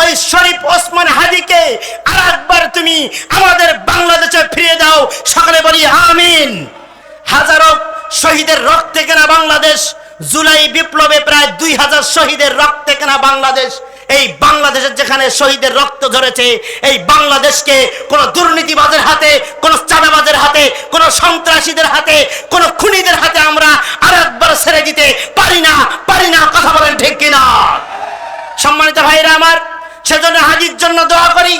ওই শরীফ ওসমান হাদিকে আর একবার তুমি আমাদের বাংলাদেশে ফিরিয়ে দাও। সকলে বলি আমিন। হাজারো শহীদের রক্তে কেনা বাংলাদেশ, জুলাই বিপ্লবে প্রায় দুই হাজার শহীদের রক্তে কেনা বাংলাদেশ। এই বাংলাদেশের যেখানে শহীদের রক্ত ঝরেছে, এই বাংলাদেশকে কোন দুর্নীতিবাজের হাতে, কোন চাঁদাবাজের হাতে, কোন সন্ত্রাসীদের হাতে, কোন খুনিদের হাতে আমরা আর একবার ছেড়ে দিতে পারি না পারি না, কথা বলেন ঠিক কিনা? সম্মানিত ভাইরা আমার সেজন্য হাজির জন্য দোয়া করি।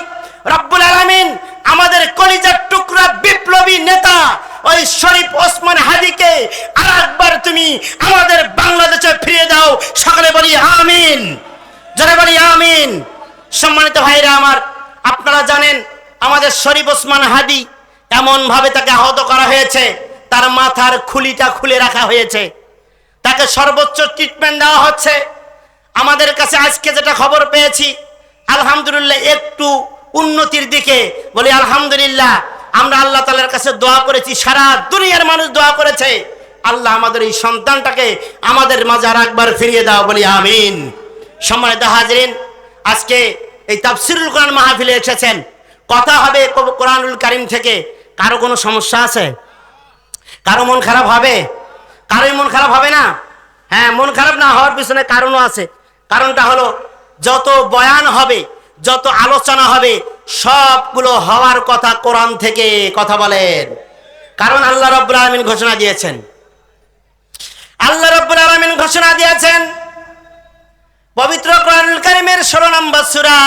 রব্বুল আলামিন আমাদের কলিজার টুকরা বিপ্লবী নেতা ওই শরীফ ওসমান হাদিকে আর একবার তুমি আমাদের বাংলাদেশে ফিরিয়ে দাও। সকলে বলি আমিন। যারা বলি আমিন। সম্মানিত ভাইরা আমার, আপনারা জানেন আমাদের শরীফ ওসমান হাদি এমন ভাবে তাকে আহত করা হয়েছে, তার মাথার খুলিটা খুলে রাখা হয়েছে। তাকে সর্বোচ্চ ট্রিটমেন্ট দেওয়া হচ্ছে। আমাদের কাছে আজকে যেটা খবর পেয়েছি আলহামদুলিল্লাহ, একটু উন্নতির দিকে বলি, আলহামদুলিল্লাহ, আমরা আল্লাহ তালার কাছে দোয়া করেছি, সারা দুনিয়ার মানুষ দোয়া করেছে। আল্লাহ আমাদের এই সন্তানটাকে আমাদের মাঝে আর একবার ফিরিয়ে দাও বলি, আমিন। সম্মানিত হাজরিন, আজকে এই তাফসিরুল কোরআন মাহফিলে এসেছেন। কথা হবে কোরআনুল কারিম থেকে। কারও কোনো সমস্যা আছে? কারও মন খারাপ হবে? কারোই মন খারাপ হবে না? হ্যাঁ মন খারাপ না হওয়ার পিছনে কারণও আছে। কারণটা হলো যত বয়ান হবে, যত আলোচনা হবে, সবগুলো হওয়ার কথা কোরআন থেকে কথা বলেন। কারণ আল্লাহ রব্বুল আলমিন ঘোষণা দিয়েছেন। আল্লাহ রব্বুল আলমিন ঘোষণা দিয়েছেন, পবিত্র কোরআনুল কারিমের ষোলো নম্বর সুরা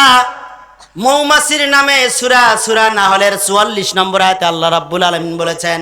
মৌমাসির নামে সুরা সুরা নাহলের চুয়াল্লিশ নম্বর আয়তে আল্লাহ রাব্বুল আলমিন বলেছেন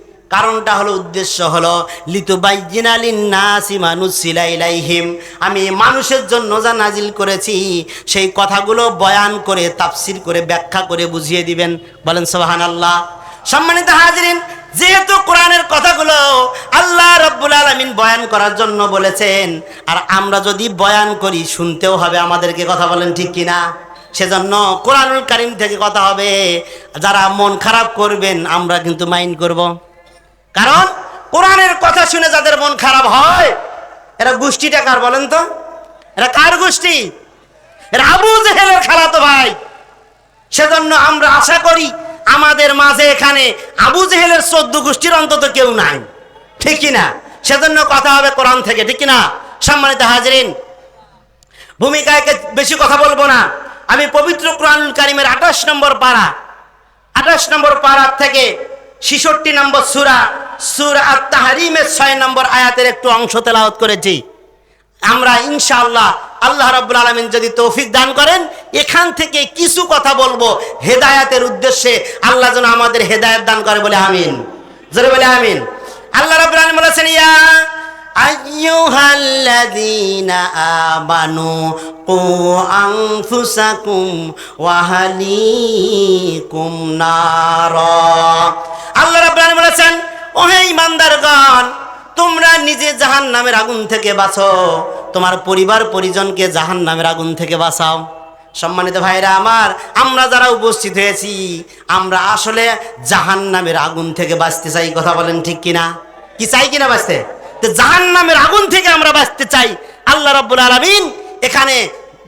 কারণটা হলো, উদ্দেশ্য হলো ইলাইহিম। আমি মানুষের জন্য যা নাজিল করেছি, সেই কথাগুলো বয়ান করে, তাফসির করে, ব্যাখ্যা করে বুঝিয়ে দিবেন। বলেন সোহান আল্লাহ সম্মানিত হাজিরিন, যেহেতু কোরআনের কথাগুলো আল্লাহ রব্বুল আলমিন বয়ান করার জন্য বলেছেন, আর আমরা যদি বয়ান করি, শুনতেও হবে আমাদেরকে, কথা বলেন ঠিক কিনা? সেজন্য কোরআনুল কারিম থেকে কথা হবে, যারা মন খারাপ করবেন, আমরা কিন্তু মাইন্ড করব। কারণ কোরআনের কথা শুনে যাদের মন খারাপ হয়, এরা গোষ্ঠীটা কার বলেন তো? এরা কার গোষ্ঠী? এরা আবু জেহেলের খেলা তো ভাই। সেজন্য আমরা আশা করি আমাদের মাঝে এখানে আবু জেহেলের চোদ্দ গোষ্ঠীর অন্তত কেউ নাই। ঠিক কিনা সেজন্য কথা হবে কোরআন থেকে, ঠিক কিনা সম্মানিত হাজরিন, ভূমিকায় বেশি কথা বলব না। আমি পবিত্র কোরআনুল কারিমের আঠাশ নম্বর পাড়া আঠাশ নম্বর পাড়ার থেকে ছিষট্টি নম্বর সুরা সুরা তাহারিমের ছয় নম্বর আয়াতের একটু অংশ তেলাওত করেছি। আমরা ইনশাআল্লাহ আল্লাহ রব্বুল আলমিন যদি তৌফিক দান করেন, এখান থেকে কিছু কথা বলব হেদায়াতের উদ্দেশ্যে। আল্লাহ যেন আমাদের হেদায়াত দান করে বলে আমিন। জোরে বলে আমিন। আল্লাহ রব্বুল আলম বলেছেন, ইয়া আইয়ুহাল্লাযীনা আমানু কু আনফুসাকুম ওয়া আহলিকুম নারা। আল্লাহ রাব্বুল বলেছেন, ওহে ইমানদারগণ তোমরা নিজে জাহান নামের আগুন থেকে বাঁচো। তোমার পরিবার পরিজনকে জাহান নামের আগুন থেকে বাঁচাও। সম্মানিত ভাইরা আমার, আমরা যারা উপস্থিত হয়েছি, আমরা আসলে জাহান নামের আগুন থেকে বাঁচতে চাই, কথা বলেন ঠিক কিনা? কি চাই কিনা বাঁচতে? জাহান নামের আগুন থেকে আমরা বাঁচতে চাই। আল্লাহ রব্বুল আলমিন এখানে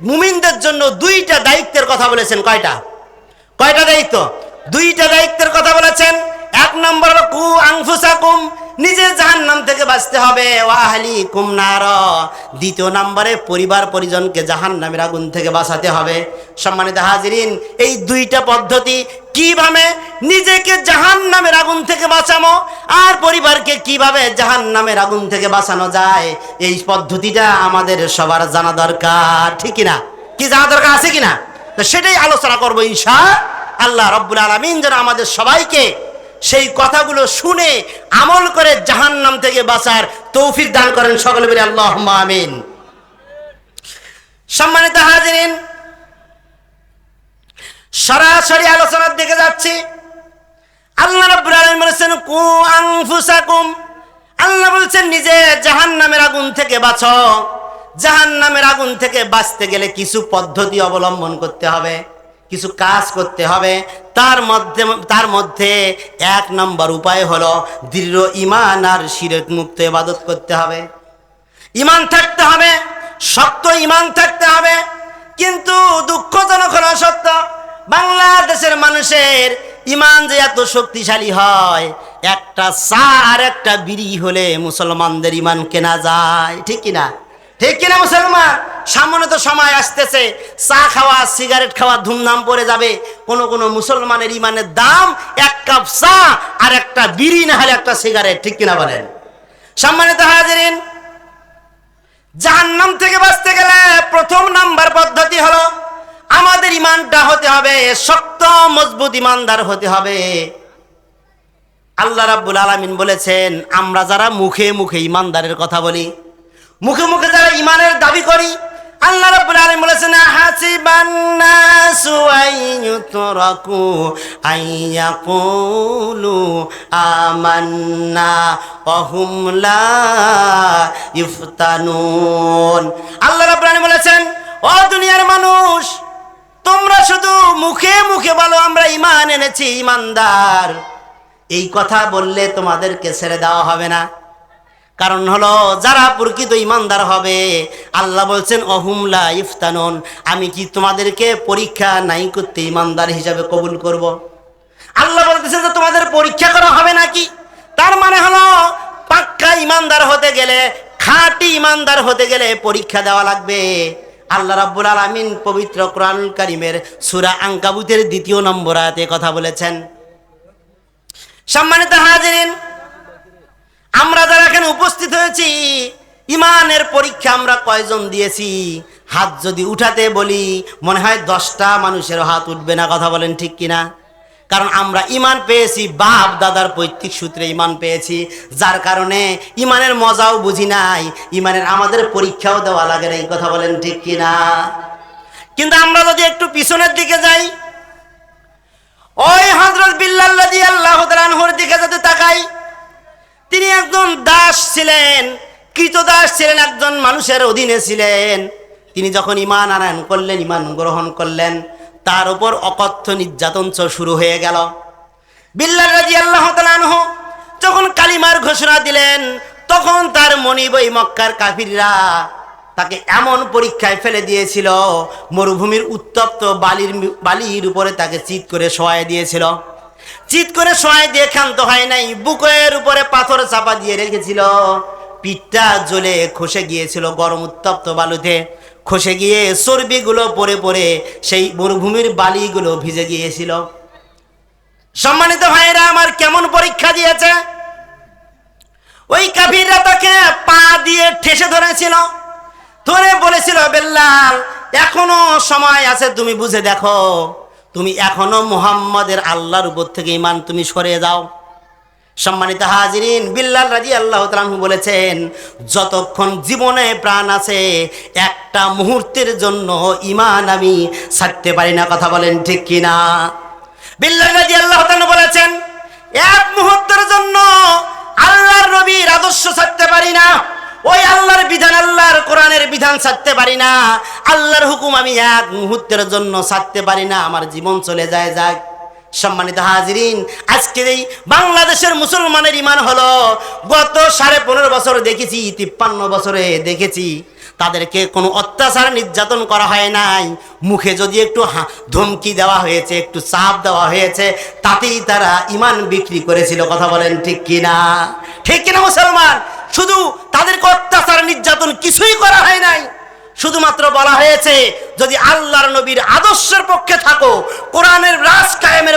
মুমিনদের জন্য দুইটা দায়িত্বের কথা বলেছেন। কয়টা? কয়টা দায়িত্ব? দুইটা দায়িত্বের কথা বলেছেন। এক নম্বর কু আংফুসাকুম নিজে জাহান্নাম থেকে বাঁচতে হবে। দ্বিতীয় নম্বরে পরিবার পরিজনকে জাহান্নামের আগুন থেকে বাঁচাতে হবে। সম্মানিত হাজিরিন, এই দুইটা পদ্ধতি কীভাবে নিজেকে জাহান্নামের আগুন থেকে বাঁচানো আর পরিবারকে কীভাবে জাহান নামের আগুন থেকে বাঁচানো যায়? এই পদ্ধতিটা আমাদের সবার জানা দরকার, ঠিক না কি জানা দরকার আছে কিনা? তো সেটাই আলোচনা করব ইনশা আল্লাহ রব্বুল আলমিন যেন আমাদের সবাইকে সেই কথাগুলো শুনে আমল করে জাহান্নাম থেকে বাঁচার তৌফিক দান করেন সকলে বলে আল্লাহ আমিন। সম্মানিত হাজিরিন সরাসরি আলোচনার দিকে যাচ্ছি। আল্লাহ রাব্বুল আলামিন বলেছেন, কু আনফুসাকুম। আল্লাহ বলছেন, নিজে জাহান্নামের আগুন থেকে বাঁচো। জাহান্নামের আগুন থেকে বাঁচতে গেলে কিছু পদ্ধতি অবলম্বন করতে হবে, কিছু কাজ করতে হবে। তার মধ্যে তার মধ্যে এক নম্বর উপায় হলো দৃঢ় ইমান আর শিরক মুক্ত ইবাদত করতে হবে। ইমান থাকতে হবে, শক্ত ইমান থাকতে হবে, কিন্তু দুঃখজনক হলো সত্য। বাংলাদেশের মানুষের ইমান যে এত শক্তিশালী হয়, একটা চা আর একটা বিড়ি হলে মুসলমানদের ইমান কেনা যায়, ঠিক ঠিক কিনা মুসলমান? সামনে তো সময় আসতেছে, চা খাওয়া, সিগারেট খাওয়া ধুমধাম পড়ে যাবে, কোন কোন মুসলমানের ইমানের দাম এক কাপ চা আর একটা বিড়ি না হলে একটা সিগারেট, ঠিক কিনা বলেন? সম্মানিত হাজিরিন, জাহান্নাম থেকে বাঁচতে গেলে প্রথম নাম্বার ইমানটা হতে হবে, শক্ত, মজবুত ইমানদার হতে হবে। আল্লাহ রাব্বুল আলামিন বলেছেন, আমরা যারা মুখে মুখে ইমানদারের কথা বলি, মুখে মুখে যারা ইমানের দাবি করি, আল্লাহ রাব্বুল আলামিন বলেছেন হাসিবান নাসু আইয়ুতরাকু আইয়াকুলু আমান্না ওয়া হুম লা ইফতানুন। আল্লাহ রাব্বুল আলামিন বলেছেন, ও দুনিয়ার মানুষ তোমরা শুধু মুখে মুখে বলো, আমরা ইমান এনেছি ইমানদার এই কথা বললে তোমাদেরকে ছেড়ে দেওয়া হবে না। কারণ হলো, যারা প্রকৃত ইমানদার হবে, আল্লাহ বলছেন অহুমলা ইফতানন আমি কি তোমাদেরকে পরীক্ষা নাই করতে ইমানদার হিসাবে কবুল করব। আল্লাহ বলতেছে যে, তোমাদের পরীক্ষা করা হবে নাকি? তার মানে হলো, পাক্কা ইমানদার হতে গেলে, খাঁটি ইমানদার হতে গেলে পরীক্ষা দেওয়া লাগবে। আল্লাহ রাব্বুল আলামিন পবিত্র কোরআনুল কারিমের সূরা আঙ্কাবুতের দ্বিতীয় নম্বর আয়াতে কথা বলেছেন। সম্মানিত হাজিরিন, আমরা যারা এখানে উপস্থিত হয়েছি, ইমানের পরীক্ষা আমরা কয়জন দিয়েছি? হাত যদি উঠাতে বলি, মনে হয় দশটা মানুষের হাত উঠবে না, কথা বলেন ঠিক কিনা? কারণ আমরা ইমান পেয়েছি, বাপ দাদার পৈতৃক সূত্রে ইমান পেয়েছি। যার কারণে ইমানের মজাও বুঝি নাই ইমানের আমাদের পরীক্ষাও দেওয়া লাগে না, এই কথা বলেন ঠিক কিনা? কিন্তু আমরা যদি একটু পিছনের দিকে যাই, ওই হজরত তাআলার দিকে যদি তাকাই, তিনি একজন দাস ছিলেন, কৃতদাস ছিলেন, একজন মানুষের অধীনে ছিলেন। তিনি যখন ইমান আনয়ন করলেন ইমান গ্রহণ করলেন। তার উপর অকথ্য নির্যাতন শুরু হয়ে গেল। বিল্লাল রাজি আল্লাহ যখন কালিমার ঘোষণা দিলেন, তখন তার মনিবই মক্কার কাফিররা তাকে এমন পরীক্ষায় ফেলে দিয়েছিল, মরুভূমির উত্তপ্ত বালির বালির উপরে তাকে চিৎ করে শোয়াই দিয়েছিল। চিৎ করে শোয়াই দিয়ে ক্ষান্ত হয় নাই, বুকের উপরে পাথর চাপা দিয়ে রেখেছিল। পিঠটা জ্বলে খসে গিয়েছিল গরম উত্তপ্ত বালুতে। খসে গিয়ে চর্বিগুলো পরে পরে সেই মরুভূমির বালিগুলো ভিজে গিয়েছিল। সম্মানিত ভাইরা আমার কেমন পরীক্ষা দিয়েছে? ওই কাফিররা তাকে পা দিয়ে ঠেসে ধরেছিল। ধরে বলেছিল, বেল্লাল, এখনও সময় আছে, তুমি বুঝে দেখো। তুমি এখনও মুহাম্মাদের আল্লাহর উপর থেকে ইমান তুমি সরে যাও সম্মানিত হাজিরিন, বিল্লাল রাজি আল্লাহ তালু বলেছেন, যতক্ষণ জীবনে প্রাণ আছে, একটা মুহূর্তের জন্য ইমান আমি ছাড়তে পারি না। কথা বলেন ঠিক কিনা? বিল্লাল রাজি আল্লাহ বলেছেন, এক মুহূর্তের জন্য আল্লাহর নবীর আদর্শ ছাড়তে পারি না। ওই আল্লাহর বিধান আল্লাহর কোরআনের বিধান ছাড়তে পারি না। আল্লাহর হুকুম আমি এক মুহূর্তের জন্য ছাড়তে পারি না। আমার জীবন চলে যায়, যাক। সম্মানিত হাজিরিন আজকে এই বাংলাদেশের মুসলমানের ইমান হলো, গত সাড়ে পনেরো বছর দেখেছি, তিপ্পান্ন বছরে দেখেছি, তাদেরকে কোনো অত্যাচার নির্যাতন করা হয় নাই। মুখে যদি একটু ধমকি দেওয়া হয়েছে, একটু চাপ দেওয়া হয়েছে, তাতেই তারা ইমান বিক্রি করেছিল, কথা বলেন ঠিক কিনা? ঠিক কিনা মুসলমান? শুধু তাদেরকে অত্যাচার নির্যাতন কিছুই করা হয় নাই। শুধুমাত্র বলা হয়েছে, যদি আল্লাহর নবীর আদর্শের পক্ষে থাকো, কোরআনের রাজ কায়েমের